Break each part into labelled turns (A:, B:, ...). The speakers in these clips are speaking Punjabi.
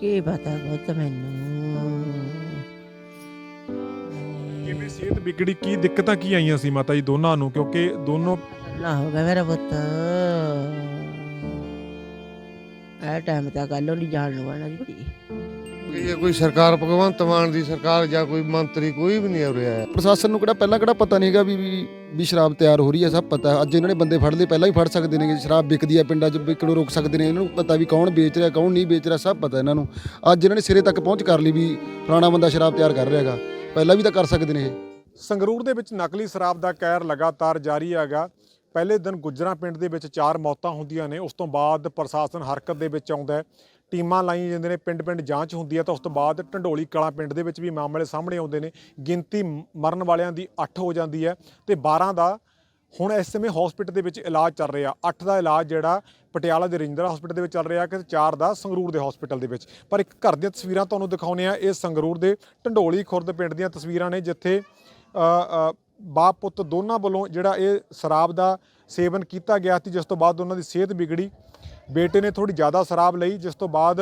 A: ਕੀ ਪਤਾ ਪੁੱਤ ਮੈਨੂੰ?
B: ਕਿਵੇਂ ਸਿਹਤ ਵਿਗੜੀ ਕੀ ਦਿੱਕਤਾਂ ਕੀ ਆਈਆਂ ਸੀ ਮਾਤਾ ਜੀ ਦੋਨਾਂ ਨੂੰ? ਕਿਉਂਕਿ ਦੋਨੋਂ
A: ਨਾ ਹੋ ਗਿਆ ਮੇਰਾ ਪੁੱਤ। ਇਹ ਟਾਈਮ ਤਾਂ ਗੱਲ ਨਹੀਂ ਜਾਣ ਨੂੰ ਬਣਾ ਦਿੱਤੀ
C: ਇਹ ਕੋਈ ਸਰਕਾਰ ਭਗਵੰਤ ਮਾਨ ਦੀ ਸਰਕਾਰ ਜਾਂ ਕੋਈ ਮੰਤਰੀ ਕੋਈ ਵੀ ਨਹੀਂ ਹੋ ਰਿਹਾ
D: ਪ੍ਰਸ਼ਾਸਨ ਨੂੰ ਕਿਹੜਾ ਪਹਿਲਾਂ ਕਿਹੜਾ ਪਤਾ ਨਹੀਂਗਾ ਵੀ ਵੀ ਸ਼ਰਾਬ ਤਿਆਰ ਹੋ ਰਹੀ ਹੈ, ਸਭ ਪਤਾ ਅੱਜ ਇਹਨਾਂ ਨੇ ਬੰਦੇ ਫੜ ਲਏ, ਪਹਿਲਾਂ ਵੀ ਫੜ ਸਕਦੇ ਨੇ ਸ਼ਰਾਬ ਵਿਕਦੀ ਹੈ ਪਿੰਡਾਂ 'ਚ ਵਿਕਣੋਂ ਰੋਕ ਸਕਦੇ ਨੇ, ਇਹਨਾਂ ਨੂੰ ਪਤਾ ਵੀ ਕੌਣ ਵੇਚ ਰਿਹਾ, ਕੌਣ ਨਹੀਂ ਵੇਚ ਰਿਹਾ, ਸਭ ਪਤਾ ਇਹਨਾਂ ਨੂੰ। ਅੱਜ ਇਹਨਾਂ ਨੇ ਸਿਰੇ ਤੱਕ ਪਹੁੰਚ ਕਰ ਲਈ ਵੀ ਫਲਾਣਾ ਬੰਦਾ ਸ਼ਰਾਬ ਤਿਆਰ ਕਰ ਰਿਹਾ ਹੈਗਾ। ਪਹਿਲਾਂ ਵੀ ਤਾਂ ਕਰ ਸਕਦੇ ਨੇ ਇਹ।
B: ਸੰਗਰੂਰ ਦੇ ਵਿੱਚ ਨਕਲੀ ਸ਼ਰਾਬ ਦਾ ਕਹਿਰ ਲਗਾਤਾਰ ਜਾਰੀ ਹੈਗਾ। ਪਹਿਲੇ ਦਿਨ ਗੁੱਜਰਾਂ ਪਿੰਡ ਦੇ ਵਿੱਚ ਚਾਰ ਮੌਤਾਂ ਹੁੰਦੀਆਂ ਨੇ, ਉਸ ਤੋਂ ਬਾਅਦ ਪ੍ਰਸ਼ਾਸਨ ਹਰਕਤ ਦੇ ਵਿੱਚ ਆਉਂਦਾ ਟੀਮਾਂ ਲਾਈਆਂ ਜਾਂਦੇ ਨੇ, ਪਿੰਡ-ਪਿੰਡ ਜਾਂਚ ਹੁੰਦੀ ਹੈ ਤਾਂ ਉਸ ਤੋਂ ਬਾਅਦ ਢੰਡੋਲੀ ਕਲਾਂ ਪਿੰਡ ਦੇ ਵਿੱਚ ਵੀ ਮਾਮਲੇ ਸਾਹਮਣੇ ਆਉਂਦੇ ਨੇ। ਗਿਣਤੀ ਮਰਨ ਵਾਲਿਆਂ ਦੀ 8 ਹੋ ਜਾਂਦੀ ਹੈ ਤੇ 12 ਦਾ ਹੁਣ ਇਸ ਸਮੇਂ ਹਸਪੀਟਲ ਦੇ ਵਿੱਚ ਇਲਾਜ ਚੱਲ ਰਿਹਾ। 8 ਦਾ ਇਲਾਜ ਜਿਹੜਾ ਪਟਿਆਲਾ ਦੇ ਰਜਿੰਦਰਾ ਹਸਪੀਟਲ ਦੇ ਵਿੱਚ ਚੱਲ ਰਿਹਾ ਕਿ 4 ਦਾ ਸੰਗਰੂਰ ਦੇ ਹਸਪੀਟਲ ਦੇ ਵਿੱਚ। ਪਰ ਇੱਕ ਘਰ ਦੀਆਂ ਤਸਵੀਰਾਂ ਤੁਹਾਨੂੰ ਦਿਖਾਉਂਦੇ ਆ ਇਹ ਸੰਗਰੂਰ ਦੇ ਢੰਡੋਲੀ ਖੁਰਦ ਪਿੰਡ ਦੀਆਂ ਤਸਵੀਰਾਂ ਨੇ, ਜਿੱਥੇ ਬਾਪ ਪੁੱਤ ਦੋਨਾਂ ਵੱਲੋਂ ਜਿਹੜਾ ਇਹ ਸ਼ਰਾਬ ਦਾ ਸੇਵਨ ਕੀਤਾ ਗਿਆ ਸੀ, ਜਿਸ ਤੋਂ ਬਾਅਦ ਉਹਨਾਂ ਦੀ ਸਿਹਤ ਵਿਗੜੀ। ਬੇਟੇ ਨੇ ਥੋੜੀ ਜ਼ਿਆਦਾ ਸ਼ਰਾਬ ਲਈ, ਜਿਸ ਤੋਂ ਬਾਅਦ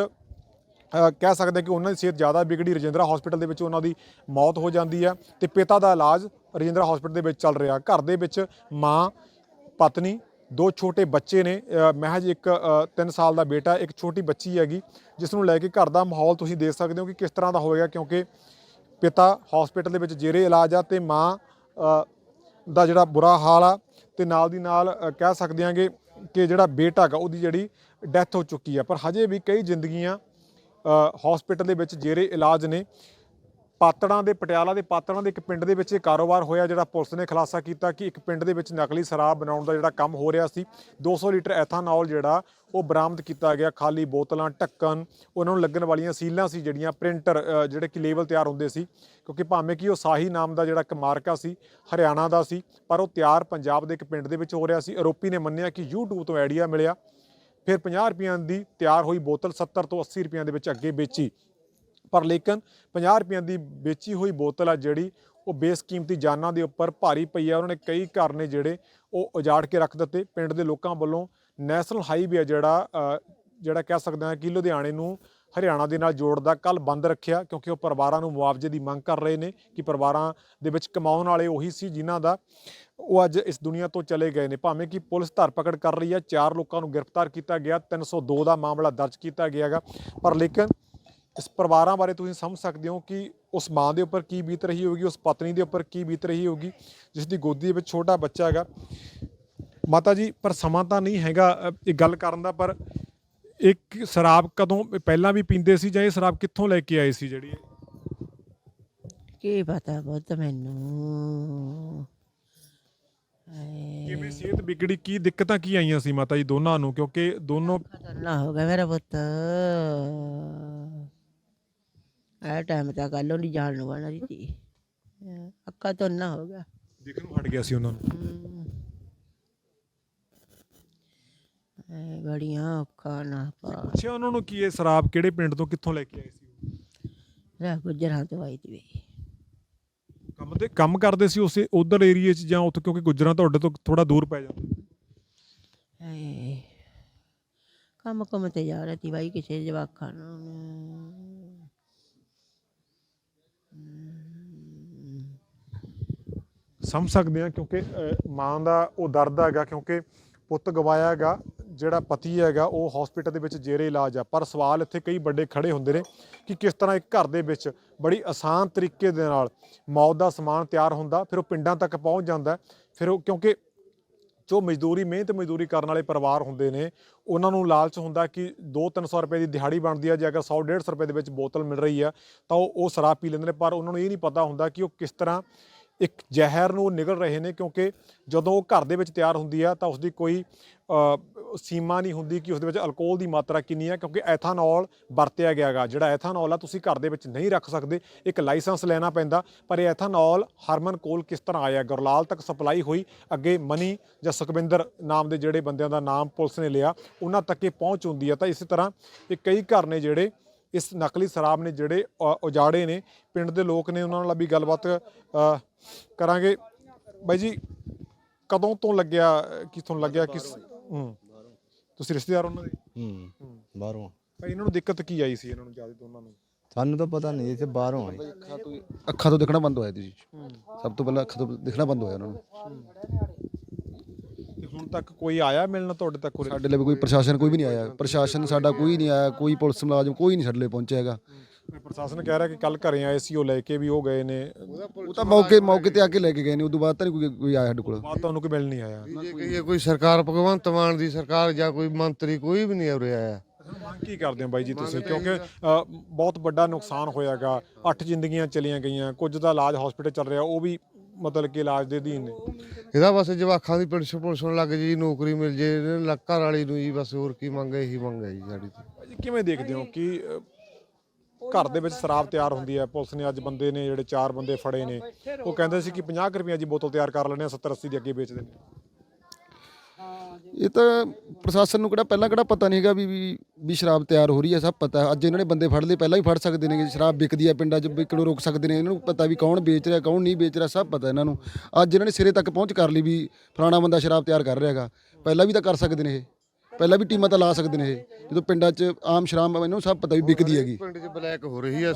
B: ਕਹਿ ਸਕਦੇ ਕਿ ਉਹਨਾਂ ਦੀ ਸਿਹਤ ਜ਼ਿਆਦਾ ਵਿਗੜੀ। ਰਜਿੰਦਰਾ ਹਸਪੀਟਲ ਦੇ ਵਿੱਚ ਉਹਨਾਂ ਦੀ ਮੌਤ ਹੋ ਜਾਂਦੀ ਹੈ ਤੇ ਪਿਤਾ ਦਾ ਇਲਾਜ ਰਜਿੰਦਰਾ ਹਸਪੀਟਲ ਦੇ ਵਿੱਚ ਚੱਲ ਰਿਹਾ। ਘਰ ਦੇ ਵਿੱਚ ਮਾਂ, ਪਤਨੀ, ਦੋ ਛੋਟੇ ਬੱਚੇ ਨੇ। ਮਹਿਜ ਇੱਕ 3 ਸਾਲ ਦਾ ਬੇਟਾ, ਇੱਕ ਛੋਟੀ ਬੱਚੀ ਹੈਗੀ, ਜਿਸ ਨੂੰ ਲੈ ਕੇ ਘਰ ਦਾ ਮਾਹੌਲ ਤੁਸੀਂ ਦੇਖ ਸਕਦੇ ਹੋ ਕਿ ਕਿਸ ਤਰ੍ਹਾਂ ਦਾ ਹੋਵੇਗਾ, ਕਿਉਂਕਿ ਪਿਤਾ ਹਸਪੀਟਲ ਦੇ ਵਿੱਚ ਜੇਰੇ ਇਲਾਜ ਆ ਤੇ ਮਾਂ ਦਾ ਜਿਹੜਾ ਬੁਰਾ ਹਾਲ ਆ, ਤੇ ਨਾਲ ਦੀ ਨਾਲ ਕਹਿ ਸਕਦੇ ਹਾਂਗੇ ਕਿ ਜਿਹੜਾ ਬੇਟਾ ਹੈਗਾ ਉਹਦੀ ਜਿਹੜੀ ਡੈਥ ਹੋ ਚੁੱਕੀ ਆ। ਪਰ ਹਜੇ ਵੀ ਕਈ ਜ਼ਿੰਦਗੀਆਂ ਹਸਪੀਟਲ ਦੇ ਵਿੱਚ ਜੇਰੇ ਇਲਾਜ ਨੇ। ਪਾਤੜਾਂ ਦੇ, ਪਟਿਆਲਾ ਦੇ ਪਾਤੜਾਂ ਦੇ ਇੱਕ ਪਿੰਡ ਦੇ ਵਿੱਚ ਇਹ ਕਾਰੋਬਾਰ ਹੋਇਆ ਜਿਹੜਾ ਪੁਲਿਸ ਨੇ ਖੁਲਾਸਾ ਕੀਤਾ ਕਿ ਇੱਕ ਪਿੰਡ ਦੇ ਵਿੱਚ ਨਕਲੀ ਸ਼ਰਾਬ ਬਣਾਉਣ ਦਾ ਜਿਹੜਾ ਕੰਮ ਹੋ ਰਿਹਾ ਸੀ। 200 ਲੀਟਰ ਐਥਾਨੋਲ ਜਿਹੜਾ, ਉਹ ਬਰਾਮਦ ਕੀਤਾ ਗਿਆ। ਖਾਲੀ ਬੋਤਲਾਂ, ਢੱਕਣ, ਉਹਨਾਂ ਨੂੰ ਲੱਗਣ ਵਾਲੀਆਂ ਸੀਲਾਂ ਸੀ ਜਿਹੜੀਆਂ ਪ੍ਰਿੰਟਰ ਜਿਹੜੇ ਕਿ ਲੇਬਲ ਤਿਆਰ ਹੁੰਦੇ ਸੀ। ਕਿਉਂਕਿ ਭਾਵੇਂ ਕਿ ਉਹ ਸਾਹੀ ਨਾਮ ਦਾ ਜਿਹੜਾ ਇੱਕ ਮਾਰਕਾ ਸੀ, ਹਰਿਆਣਾ ਦਾ ਸੀ, ਪਰ ਉਹ ਤਿਆਰ ਪੰਜਾਬ ਦੇ ਇੱਕ ਪਿੰਡ ਦੇ ਵਿੱਚ ਹੋ ਰਿਹਾ ਸੀ। ਆਰੋਪੀ ਨੇ ਮੰਨਿਆ ਕਿ YouTube ਤੋਂ ਆਈਡੀਆ ਮਿਲਿਆ। ਫਿਰ 50 ਰੁਪਈਆਂ ਦੀ ਤਿਆਰ ਹੋਈ ਬੋਤਲ 70 ਤੋਂ 80 ਰੁਪਈਆਂ ਦੇ ਵਿੱਚ ਅੱਗੇ ਵੇਚੀ। ਪਰ ਲੇਕਿਨ 50 ਰੁਪਈਆਂ ਦੀ ਵੇਚੀ ਹੋਈ ਬੋਤਲ ਆ ਜਿਹੜੀ, ਉਹ ਬੇਸਕੀਮਤੀ ਜਾਨਾਂ ਦੇ ਉੱਪਰ ਭਾਰੀ ਪਈ ਆ। ਉਹਨਾਂ ਨੇ ਕਈ ਘਰ ਨੇ ਜਿਹੜੇ ਉਹ ਉਜਾੜ ਕੇ ਰੱਖ ਦਿੱਤੇ। ਪਿੰਡ ਦੇ ਲੋਕਾਂ ਵੱਲੋਂ ਨੈਸ਼ਨਲ ਹਾਈਵੇ ਆ ਜਿਹੜਾ ਜਿਹੜਾ ਕਹਿ ਸਕਦੇ ਹਾਂ ਕਿ ਲੁਧਿਆਣੇ ਨੂੰ ਹਰਿਆਣਾ ਦੇ ਨਾਲ ਜੋੜਦਾ ਕੱਲ ਬੰਦ ਰੱਖਿਆ ਕਿਉਂਕਿ ਉਹ ਪਰਿਵਾਰਾਂ ਨੂੰ ਮੁਆਵਜ਼ੇ ਦੀ ਮੰਗ ਕਰ ਰਹੇ ਨੇ ਕਿ ਪਰਿਵਾਰਾਂ ਦੇ ਵਿੱਚ ਕਮਾਉਣ ਵਾਲੇ ਉਹੀ ਸੀ ਜਿਨ੍ਹਾਂ ਦਾ ਉਹ ਅੱਜ ਇਸ ਦੁਨੀਆ ਤੋਂ ਚਲੇ ਗਏ ਨੇ। ਭਾਵੇਂ ਕਿ ਪੁਲਿਸ ਧਰਪਕੜ ਕਰ ਰਹੀ ਹੈ ਚਾਰ ਲੋਕਾਂ ਨੂੰ ਗ੍ਰਿਫਤਾਰ ਕੀਤਾ ਗਿਆ 302 ਦਾ ਮਾਮਲਾ ਦਰਜ ਕੀਤਾ ਗਿਆ ਹੈਗਾ ਪਰ ਲੇਕਿਨ ਇਸ ਪਰਿਵਾਰਾਂ ਬਾਰੇ ਤੁਸੀਂ ਸਮਝ ਸਕਦੇ ਹੋ ਕਿ ਉਸ ਮਾਂ ਦੇ ਉੱਪਰ ਕੀ ਬੀਤ ਰਹੀ ਹੋਗੀ ਉਸ ਪਤਨੀ ਦੇ ਉੱਪਰ ਕੀ ਬੀਤ ਰਹੀ ਹੋਗੀ ਜਿਸ ਦੀ ਗੋਦੀ ਦੇ ਵਿੱਚ ਛੋਟਾ ਬੱਚਾ ਹੈਗਾ। ਮਾਤਾ ਜੀ ਪਰ ਸਮਾਂ ਤਾਂ ਨਹੀਂ ਹੈਗਾ ਇਹ ਗੱਲ ਕਰਨ ਦਾ ਪਰ ਇੱਕ ਸ਼ਰਾਬ ਕਦੋਂ ਪਹਿਲਾਂ ਵੀ ਪੀਂਦੇ ਸੀ ਜਾਂ ਇਹ ਸ਼ਰਾਬ ਕਿੱਥੋਂ ਲੈ ਕੇ ਆਏ ਸੀ ਜਿਹੜੀ?
A: ਕੀ ਪਤਾ ਪੁੱਤ ਮੈਨੂੰ। ਹਾਏ,
B: ਕਿਵੇਂ ਸਿਹਤ ਵਿਗੜੀ ਕੀ ਦਿੱਕਤਾਂ ਕੀ ਆਈਆਂ ਸੀ ਮਾਤਾ ਜੀ ਦੋਨਾਂ ਨੂੰ? ਕਿਉਂਕਿ ਦੋਨੋਂ
A: ਹੋ ਗਿਆ ਮੇਰਾ ਪੁੱਤ। ਇਹ ਟਾਈਮ ਤਾਂ ਗੱਲ ਨਹੀਂ ਜਾਣ ਨੂੰ ਬਣਾ ਦਿੱਤੀ ਅੱਕਾ ਤੋਂ ਨਾ ਹੋ ਗਿਆ।
B: ਦਿਖ ਨੂੰ ਹਟ ਗਿਆ ਸੀ ਉਹਨਾਂ ਨੂੰ।
A: ਐ ਬੜੀਆਂ ਔਖਾ ਨਾ ਪਾ
B: ਪੁੱਛਿਆ ਉਹਨਾਂ ਨੂੰ ਕਿ ਇਹ ਸ਼ਰਾਬ ਕਿਹੜੇ ਪਿੰਡ ਤੋਂ ਕਿੱਥੋਂ ਲੈ ਕੇ ਆਏ ਸੀ
A: ਰਹਿ ਗੁਜਰਾਂ ਤੋਂ ਆਈ ਤੀ ਵੇ
B: ਕੰਮ ਤੇ ਕੰਮ ਕਰਦੇ ਸੀ ਉਸੇ ਉਧਰ ਏਰੀਏ 'ਚ ਜਾਂ ਉੱਥੇ ਕਿਉਂਕਿ ਗੁਜਰਾਂ ਤੁਹਾਡੇ ਤੋਂ ਥੋੜਾ ਦੂਰ ਪੈ ਜਾਂਦਾ।
A: ਐ ਕੰਮ ਕੰਮ ਤੇ ਜਾ ਰਹੀ ਬਾਈ ਕਿਸੇ ਜਵਾਕਾਂ ਨੂੰ।
B: ਸਮਝ ਸਕਦੇ ਹਾਂ ਕਿਉਂਕਿ ਮਾਂ ਦਾ ਉਹ ਦਰਦ ਹੈਗਾ ਕਿਉਂਕਿ ਪੁੱਤ ਗਵਾਇਆ ਹੈਗਾ, ਜਿਹੜਾ ਪਤੀ ਹੈਗਾ, ਉਹ ਹਸਪੀਟਲ ਦੇ ਵਿੱਚ ਜੇਰੇ ਇਲਾਜ ਆ। ਪਰ ਸਵਾਲ ਇੱਥੇ ਕਈ ਵੱਡੇ ਖੜੇ ਹੁੰਦੇ ਨੇ ਕਿ ਕਿਸ ਤਰ੍ਹਾਂ ਇੱਕ ਘਰ ਦੇ ਵਿੱਚ ਬੜੀ ਆਸਾਨ ਤਰੀਕੇ ਦੇ ਨਾਲ ਮੌਤ ਦਾ ਸਮਾਨ ਤਿਆਰ ਹੁੰਦਾ, ਫਿਰ ਉਹ ਪਿੰਡਾਂ ਤੱਕ ਪਹੁੰਚ ਜਾਂਦਾ, ਫਿਰ ਉਹ ਕਿਉਂਕਿ ਜੋ ਮਜ਼ਦੂਰੀ, ਮਿਹਨਤ ਮਜ਼ਦੂਰੀ ਕਰਨ ਵਾਲੇ ਪਰਿਵਾਰ ਹੁੰਦੇ ਨੇ, ਉਹਨਾਂ ਨੂੰ ਲਾਲਚ ਹੁੰਦਾ ਕਿ 2-300 ਰੁਪਏ ਦੀ ਦਿਹਾੜੀ ਬਣਦੀ ਹੈ ਜੇ ਅਗਰ 100-150 ਰੁਪਏ ਦੇ ਵਿੱਚ ਬੋਤਲ ਮਿਲ ਰਹੀ ਆ, ਤਾਂ ਉਹ ਉਹ ਸ਼ਰਾਬ ਪੀ ਲੈਂਦੇ ਨੇ, ਪਰ ਉਹਨਾਂ ਨੂੰ ਇਹ ਨਹੀਂ ਪਤਾ ਹੁੰਦਾ ਕਿ ਉਹ ਕਿਸ ਤਰ੍ਹਾਂ ਇੱਕ ਜ਼ਹਿਰ ਨੂੰ ਨਿਗਲ ਰਹੇ ਨੇ ਕਿਉਂਕਿ ਜਦੋਂ ਉਹ ਘਰ ਦੇ ਵਿੱਚ ਤਿਆਰ ਹੁੰਦੀ ਆ ਤਾਂ ਉਸ ਦੀ ਕੋਈ ਸੀਮਾ ਨਹੀਂ ਹੁੰਦੀ ਕਿ ਉਸ ਦੇ ਵਿੱਚ ਅਲਕੋਹਲ ਦੀ ਮਾਤਰਾ ਕਿੰਨੀ ਹੈ ਕਿਉਂਕਿ ਐਥਾਨੋਲ ਵਰਤਿਆ ਗਿਆ ਗਾ ਜਿਹੜਾ ਐਥਾਨੋਲ ਆ, ਤੁਸੀਂ ਘਰ ਦੇ ਵਿੱਚ ਨਹੀਂ ਰੱਖ ਸਕਦੇ, ਇੱਕ ਲਾਇਸੈਂਸ ਲੈਣਾ ਪੈਂਦਾ। ਪਰ ਇਹ ਐਥਾਨੋਲ ਹਰਮਨ ਕੋਲ ਕਿਸ ਤਰ੍ਹਾਂ ਆਇਆ? ਗੁਰਲਾਲ ਤੱਕ ਸਪਲਾਈ ਹੋਈ, ਅੱਗੇ ਮਨੀ ਜਾਂ ਸੁਖਵਿੰਦਰ ਨਾਮ ਦੇ ਜਿਹੜੇ ਬੰਦਿਆਂ ਦਾ ਨਾਮ ਪੁਲਿਸ ਨੇ ਲਿਆ, ਉਹਨਾਂ ਤੱਕ ਇਹ ਪਹੁੰਚ ਹੁੰਦੀ ਹੈ ਤਾਂ ਇਸੇ ਤਰ੍ਹਾਂ ਇਹ ਕਈ ਘਰ ਨੇ ਜਿਹੜੇ ਇਸ ਨਕਲੀ ਸ਼ਰਾਬ ਨੇ ਜਿਹੜੇ ਉਜਾੜੇ ਨੇ ਪਿੰਡ ਦੇ ਲੋਕ ਨੇ ਉਹਨਾਂ ਨਾਲ ਵੀ ਗੱਲਬਾਤ ਕਰਾਂਗੇ। ਬਾਈ ਜੀ ਕਦੋਂ ਤੋਂ ਲੱਗਿਆ ਅ, ਕਿਥੋਂ ਲੱਗਿਆ ਕਿਸ ਹੂੰ। ਤੁਸੀਂ ਰਿਸ਼ਤੇਦਾਰ ਉਹਨਾਂ ਦੇ?
E: ਹੂੰ ਬਾਹਰੋਂ।
B: ਭਾਈ ਇਹਨਾਂ ਨੂੰ ਦਿੱਕਤ ਕੀ ਆਈ ਸੀ ਇਹਨਾਂ ਨੂੰ ਜ਼ਿਆਦਾ ਦੋਨਾਂ ਨੂੰ?
E: ਸਾਨੂੰ ਤਾਂ ਪਤਾ ਨਹੀਂ ਇੱਥੇ ਬਾਹਰੋਂ ਆਏ।
D: ਅੱਖਾਂ ਤੋਂ ਅੱਖਾਂ ਤੋਂ ਦਿਖਣਾ ਬੰਦ ਹੋਇਆ ਜੀ ਸਭ ਤੋਂ ਪਹਿਲਾਂ ਅੱਖਾਂ ਤੋਂ ਦਿਖਣਾ ਬੰਦ ਹੋਇਆ ਉਹਨਾਂ ਨੂੰ।
B: ਹੁਣ ਤੱਕ ਕੋਈ ਆਇਆ ਮਿਲਣ ਤੁਹਾਡੇ ਤੱਕ ਉਰੇ?
D: ਸਾਡੇ ਲਈ ਕੋਈ ਪ੍ਰਸ਼ਾਸਨ ਕੋਈ ਵੀ ਨਹੀਂ ਆਇਆ। ਪ੍ਰਸ਼ਾਸਨ ਸਾਡਾ ਕੋਈ ਨਹੀਂ ਆਇਆ ਕੋਈ ਪੁਲਿਸ ਮੁਲਾਜ਼ਮ ਕੋਈ ਨਹੀਂ ਸਾਡੇ ਲਈ ਪਹੁੰਚਿਆ ਹੈਗਾ।
B: ਪ੍ਰਸ਼ਾਸਨ ਕਹਿ ਰਿਹਾ ਕਿ ਕੱਲ ਘਰੇ ਆਏ ਸੀ ਉਹ ਲੈ ਕੇ ਵੀ ਉਹ ਗਏ ਨੇ।
D: ਉਹ ਤਾਂ ਮੌਕੇ ਮੌਕੇ ਤੇ ਆ ਕੇ ਲੈ ਕੇ ਗਏ ਨੇ ਉਦੋਂ ਬਾਅਦ ਤਾਂ ਨਹੀਂ ਕੋਈ ਕੋਈ ਆਇਆ ਸਾਡੇ ਕੋਲ।
B: ਬਾਅਦ ਤੁਹਾਨੂੰ ਕੋਈ ਮਿਲ ਨਹੀਂ ਆਇਆ।
C: ਜੇ ਕਹੀਏ ਕੋਈ ਸਰਕਾਰ ਭਗਵੰਤ ਮਾਨ ਦੀ ਸਰਕਾਰ ਜਾਂ ਕੋਈ ਮੰਤਰੀ ਕੋਈ ਵੀ ਨਹੀਂ ਉਰੇ ਆਇਆ।
B: ਮੰਗ ਕੀ ਕਰਦੇ ਹੋ ਬਾਈ ਜੀ ਤੁਸੀਂ? ਕਿਉਂਕਿ ਅ, ਬਹੁਤ ਵੱਡਾ ਨੁਕਸਾਨ ਹੋਇਆਗਾ। ਅੱਠ ਜ਼ਿੰਦਗੀਆਂ ਚਲੀਆਂ ਗਈਆਂ ਕੁਝ ਦਾ ਇਲਾਜ ਹਸਪੀਟਲ ਚੱਲ ਰਿਹਾ ਉਹ ਵੀ ਮਤਲਬ ਕਿ ਇਲਾਜ ਦੇ ਅਧੀਨ ਨੇ।
C: ਇਹਦਾ ਬਸ ਜਵਾਖਾਂ ਦੀ ਪੈਨਸ਼ਨ ਪੁਲਸਣ ਲੱਗ ਜੀ ਨੌਕਰੀ ਮਿਲ ਜੇ ਇਹਨਾਂ ਨੂੰ ਘਰ ਵਾਲੀ ਨੂੰ ਜੀ ਬਸ ਹੋਰ ਕੀ ਮੰਗ ਹੈ ਇਹੀ ਮੰਗ ਹੈ ਜੀ ਸਾਡੀ ਤਾਂ।
B: ਜੀ ਕਿਵੇਂ ਦੇਖਦੇ ਹੋ ਕਿ ਅ, ਘਰ ਦੇ ਵਿੱਚ ਸ਼ਰਾਬ ਤਿਆਰ ਹੁੰਦੀ ਹੈ ਪੁਲਿਸ ਨੇ ਅੱਜ ਬੰਦੇ ਨੇ ਜਿਹੜੇ ਚਾਰ ਬੰਦੇ ਫੜੇ ਨੇ ਉਹ ਕਹਿੰਦੇ ਸੀ ਕਿ 50 ਰੁਪਏ ਦੀ ਬੋਤਲ ਤਿਆਰ ਕਰ ਲੈਣੇ ਆ 70 80 ਦੀ ਅੱਗੇ ਵੇਚਦੇ ਨੇ।
D: ਇਹ ਤਾਂ ਪ੍ਰਸ਼ਾਸਨ ਨੂੰ ਕਿਹੜਾ ਪਹਿਲਾਂ ਕਿਹੜਾ ਪਤਾ ਨਹੀਂ ਹੈਗਾ ਵੀ ਵੀ ਸ਼ਰਾਬ ਤਿਆਰ ਹੋ ਰਹੀ ਹੈ, ਸਭ ਪਤਾ ਅੱਜ ਇਹਨਾਂ ਨੇ ਬੰਦੇ ਫੜ ਲਏ, ਪਹਿਲਾਂ ਹੀ ਫੜ ਸਕਦੇ ਨੇ ਸ਼ਰਾਬ ਵਿਕਦੀ ਹੈ ਪਿੰਡਾਂ 'ਚ ਵਿਕਣੋਂ ਰੋਕ ਸਕਦੇ ਨੇ। ਇਹਨਾਂ ਨੂੰ ਪਤਾ ਵੀ ਕੌਣ ਵੇਚ ਰਿਹਾ, ਕੌਣ ਨਹੀਂ ਵੇਚ ਰਿਹਾ, ਸਭ ਪਤਾ ਇਹਨਾਂ ਨੂੰ। ਅੱਜ ਇਹਨਾਂ ਨੇ ਸਿਰੇ ਤੱਕ ਪਹੁੰਚ ਕਰ ਲਈ ਵੀ ਫਲਾਣਾ ਬੰਦਾ ਸ਼ਰਾਬ ਤਿਆਰ ਕਰ ਰਿਹਾ ਹੈਗਾ। ਪਹਿਲਾਂ ਵੀ ਤਾਂ ਕਰ ਸਕਦੇ ਨੇ ਇਹ। ਪਹਿਲਾਂ ਵੀ ਟੀਮਾਂ ਤਾਂ ਲਾ ਸਕਦੇ ਨੇ ਇਹ। ਜਦੋਂ ਪਿੰਡਾਂ 'ਚ ਆਮ ਸ਼ਰਾਬ, ਇਹਨਾਂ ਨੂੰ ਸਭ ਪਤਾ ਵੀ ਵਿਕਦੀ ਹੈਗੀ।
C: ਪਿੰਡ 'ਚ ਬਲੈਕ ਹੋ ਰਹੀ ਹੈ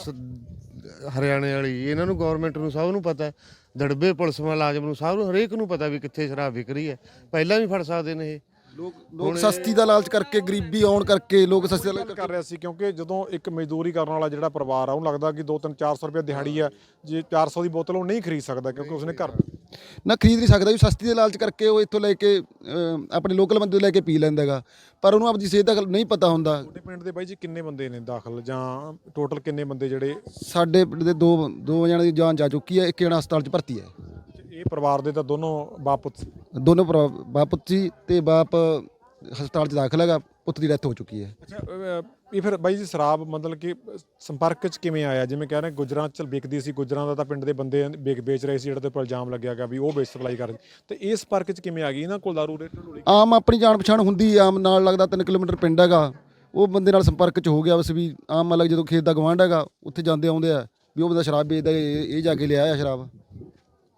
C: ਹਰਿਆਣੇ ਵਾਲੀ, ਇਹਨਾਂ ਨੂੰ ਗਵਰਨਮੈਂਟ ਨੂੰ ਸਭ ਨੂੰ ਪਤਾ ਹੈ। ਦੜਬੇ ਪੁਲਿਸ ਮੁਲਾਜ਼ਮ ਨੂੰ ਸਭ ਨੂੰ ਹਰੇਕ ਨੂੰ ਪਤਾ ਵੀ ਕਿੱਥੇ ਸ਼ਰਾਬ ਵਿਕ ਰਹੀ ਹੈ। ਪਹਿਲਾਂ ਵੀ ਫੜ ਸਕਦੇ ਨੇ ਇਹ।
D: ਲੋਕ ਲੋਕ ਸਸਤੀ ਦਾ ਲਾਲਚ ਕਰਕੇ ਗਰੀਬੀ ਆਉਣ ਕਰਕੇ ਲੋਕ ਸਸਤੀ ਦਾ ਲਾਲਚ
B: ਕਰ ਰਿਹਾ ਸੀ ਕਿਉਂਕਿ ਜਦੋਂ ਇੱਕ ਮਜ਼ਦੂਰੀ ਕਰਨ ਵਾਲਾ ਜਿਹੜਾ ਪਰਿਵਾਰ ਆ ਉਹਨੂੰ ਲੱਗਦਾ ਕਿ 2 3 400 ਰੁਪਏ ਦਿਹਾੜੀ ਆ ਜੇ 400 ਦੀ ਬੋਤਲ ਉਹ ਨਹੀਂ ਖਰੀਦ ਸਕਦਾ ਕਿਉਂਕਿ ਉਸਨੇ ਘਰ
D: ਨਾ ਖਰੀਦ ਨਹੀਂ ਸਕਦਾ ਵੀ ਸਸਤੀ ਦੇ ਲਾਲਚ ਕਰਕੇ ਉਹ ਇੱਥੋਂ ਲੈ ਕੇ ਆਪਣੇ ਲੋਕਲ ਬੰਦੇ ਤੋਂ ਲੈ ਕੇ ਪੀ ਲੈਂਦਾ ਹੈਗਾ। ਪਰ ਉਹਨੂੰ ਆਪਣੀ ਸਿਹਤ ਦਾ ਨਹੀਂ ਪਤਾ ਹੁੰਦਾ।
B: ਤੁਹਾਡੇ ਪਿੰਡ ਦੇ ਬਾਈ ਜੀ ਕਿੰਨੇ ਬੰਦੇ ਨੇ ਦਾਖਲ ਜਾਂ ਟੋਟਲ ਕਿੰਨੇ ਬੰਦੇ ਜਿਹੜੇ
D: ਸਾਡੇ ਪਿੰਡ ਦੇ ਦੋ ਦੋ ਜਣਿਆਂ ਦੀ ਜਾਨ ਜਾ ਚੁੱਕੀ ਹੈ ਇੱਕ ਜਣਾ ਹਸਪਤਾਲ 'ਚ ਭਰਤੀ ਹੈ।
B: ਇਹ ਪਰਿਵਾਰ ਦੇ ਤਾਂ ਦੋਨੋਂ ਬਾਪ ਪੁੱਤ ਸੀ।
D: ਦੋਨੋਂ ਭਰਾ ਬਾਪ ਪੁੱਤ ਸੀ ਤੇ ਬਾਪ ਹਸਪਤਾਲ 'ਚ ਦਾਖਲ ਹੈਗਾ ਪੁੱਤ ਦੀ ਡੈਥ ਹੋ ਚੁੱਕੀ ਹੈ।
B: ਅੱਛਾ ਅਹ, ਇਹ ਫਿਰ ਬਾਈ ਜੀ ਸ਼ਰਾਬ ਮਤਲਬ ਕਿ ਸੰਪਰਕ ਚ ਕਿਵੇਂ ਆਇਆ? ਜਿਵੇਂ ਕਹਿ ਰਹੇ ਗੁਜਰਾਂ ਚ ਵਿਕਦੀ ਸੀ ਗੁਜਰਾਂ ਦਾ ਤਾਂ ਪਿੰਡ ਦੇ ਬੰਦੇ ਵੇਚ ਵੇਚ ਰਹੇ ਸੀ ਜਿਹੜੇ ਤੇ ਉੱਪਰ ਇਲਜ਼ਾਮ ਲੱਗਿਆ ਗਿਆ ਵੀ ਉਹ ਵੇਚ ਸਪਲਾਈ ਕਰਦੇ ਤੇ ਇਹ ਸੰਪਰਕ ਚ ਕਿਵੇਂ ਆ ਗਈ? ਇਹਨਾਂ ਕੋਲ ਦਾਰੂ ਰੇਟ ਢੋਲੀ
D: ਆਮ ਆਪਣੀ ਜਾਣ ਪਛਾਣ ਹੁੰਦੀ ਆਮ ਨਾਲ ਲੱਗਦਾ 3 ਕਿਲੋਮੀਟਰ ਪਿੰਡ ਹੈਗਾ। ਉਹ ਬੰਦੇ ਨਾਲ ਸੰਪਰਕ 'ਚ ਹੋ ਗਿਆ ਬਸ ਵੀ ਆਮ ਮਤਲਬ ਜਦੋਂ ਖੇਤ ਦਾ ਗਵਾਂਢ ਹੈਗਾ ਉੱਥੇ ਜਾਂਦੇ ਆਉਂਦੇ ਆ ਵੀ ਉਹ ਬੰਦਾ ਸ਼ਰਾਬ ਵੇਚਦਾ ਇਹ ਇਹ ਜਾ ਕੇ ਲਿਆਇਆ ਸ਼ਰਾਬ।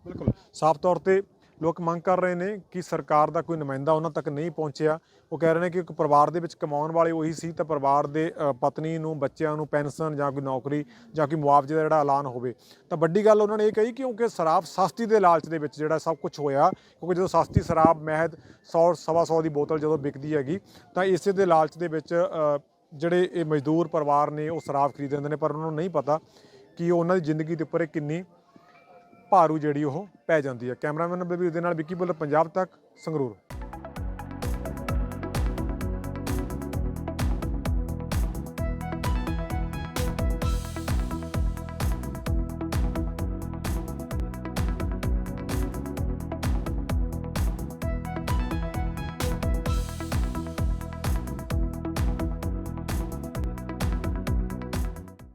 B: ਬਿਲਕੁਲ। ਸਾਫ਼ ਤੌਰ ਤੇ ਲੋਕ ਮੰਗ ਕਰ ਰਹੇ ਨੇ ਕਿ ਸਰਕਾਰ ਦਾ ਕੋਈ ਨੁਮਾਇੰਦਾ ਉਹਨਾਂ ਤੱਕ ਨਹੀਂ ਪਹੁੰਚਿਆ। ਉਹ ਕਹਿ ਰਹੇ ਨੇ ਕਿ ਇੱਕ ਪਰਿਵਾਰ ਦੇ ਵਿੱਚ ਕਮਾਉਣ ਵਾਲੇ ਉਹੀ ਸੀ ਤਾਂ ਪਰਿਵਾਰ ਦੇ ਪਤਨੀ ਨੂੰ, ਬੱਚਿਆਂ ਨੂੰ, ਪੈਨਸ਼ਨ ਜਾਂ ਕੋਈ ਨੌਕਰੀ ਜਾਂ ਕੋਈ ਮੁਆਵਜ਼ੇ ਦਾ ਜਿਹੜਾ ਐਲਾਨ ਹੋਵੇ। ਤਾਂ ਵੱਡੀ ਗੱਲ ਉਹਨਾਂ ਨੇ ਇਹ ਕਹੀ ਕਿਉਂਕਿ ਸ਼ਰਾਬ ਸਸਤੀ ਦੇ ਲਾਲਚ ਦੇ ਵਿੱਚ ਜਿਹੜਾ ਸਭ ਕੁਝ ਹੋਇਆ, ਕਿਉਂਕਿ ਜਦੋਂ ਸਸਤੀ ਸ਼ਰਾਬ, ਮਹਿਦ 100 ਸਵਾ ਸੌ ਦੀ ਬੋਤਲ ਜਦੋਂ ਵਿਕਦੀ ਹੈਗੀ, ਤਾਂ ਇਸੇ ਦੇ ਲਾਲਚ ਦੇ ਵਿੱਚ ਜਿਹੜੇ ਇਹ ਮਜ਼ਦੂਰ ਪਰਿਵਾਰ ਨੇ ਉਹ ਸ਼ਰਾਬ ਖਰੀਦ ਲੈਂਦੇ ਨੇ, ਪਰ ਉਹਨਾਂ ਨੂੰ ਨਹੀਂ ਪਤਾ ਕਿ ਉਹਨਾਂ ਦੀ ਜ਼ਿੰਦਗੀ ਦੇ ਉੱਪਰ ਇਹ ਕਿੰਨੀ ਭਾਰੂ ਜਿਹੜੀ ਉਹ ਪੈ ਜਾਂਦੀ ਹੈ ਕੈਮਰਾਮੈਨ ਬਲਬੀਰ ਦੇ ਨਾਲ ਵਿੱਕੀ ਬੁੱਲ, ਪੰਜਾਬ ਤੱਕ, ਸੰਗਰੂਰ।